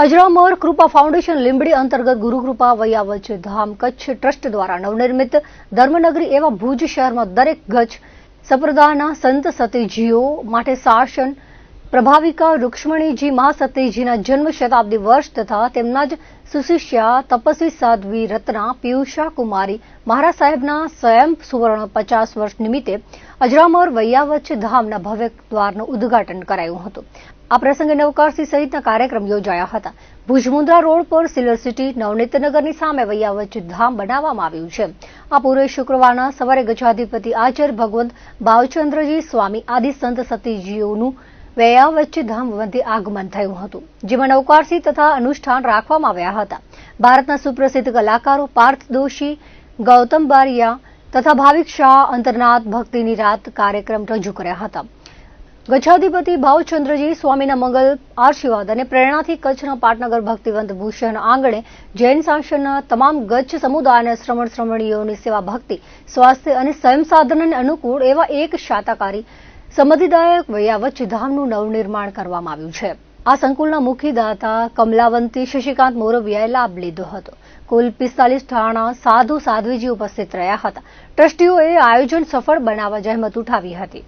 અજરામર કૃપા foundation Limbdi અંતર્ગત ગુરુકૃપા વૈયાવચ ધામ Kutch trust દ્વારા નવનિર્મિત ધર્મનગરી એવા ભુજ શહેરમાં દરેક ગજ સંપ્રદાયના સંત સતીજીઓ માટે શાસન પ્રભાવિકા રૂક્ષ્મણીજી મહાસતીજીના જન્મ શતાબ્દી વર્ષ તથા તેમના જ સુશિષ્યા તપસ્વી સાધ્વી રત્ના પિયુષા કુમારી મહારાજ સાહેબના સ્વયં સુવર્ણ પચાસ વર્ષ નિમિત્તે અજરામર વૈયાવચ ધામના ભવ્ય દ્વારનું ઉદ્ઘાટન કરાયું હતું. આ પ્રસંગે નવકારસી સહિતના કાર્યક્રમ યોજાયા હતા. ભુજ મુન્દ્રા રોડ પર સિલ્વર સિટી નવનીતનગરની સામે વૈયાવચ ધામ બનાવવામાં આવ્યું છે. આ પૂર્વે શુક્રવારના સવારે ગજાધિપતિ આચાર્ય ભગવંત ભાવચંદ્રજી સ્વામી આદિ સંત સતીજીઓનું વૈયાવચ વચ્ચે મધ્યે આગમન થયું હતું, જેમાં નવકારસી તથા અનુષ્ઠાન રાખવામાં આવ્યા હતા. ભારતના સુપ્રસિદ્ધ કલાકારો પાર્થ દોશી, ગૌતમ બારિયા તથા ભાવિક શાહ અંતરનાથ ભક્તિની રાત કાર્યક્રમ રજૂ કર્યા હતા. ગચ્છાધિપતિ ભાવચંદ્રજી, સ્વામીના મંગલ, આશીર્વાદ અને પ્રેરણાથી કચ્છના પાટનગર ભક્તિવંત ભૂષણ આંગણે જૈન શાસનના તમામ ગચ્છ સમુદાયના શ્રમણ શ્રમણીઓની સેવા ભક્તિ, સ્વાસ્થ્ય અને સ્વયં સાધનને અનુકૂળ એવા એક શાતાકારી સમધિદાયક વૈયાવચ ધામનું નવનિર્માણ કરવામાં આવ્યું છે. આ સંકુલના મુખ્ય દાતા કમલાવંતી શશિકાંત મોરવિયાએ લાભ લીધો હતો. કુલ પિસ્તાલીસ ઠાણા સાધુ સાધ્વીજી ઉપસ્થિત રહ્યા હતા. ટ્રસ્ટીઓએ આયોજન સફળ બનાવવા જહેમત ઉઠાવી હતી.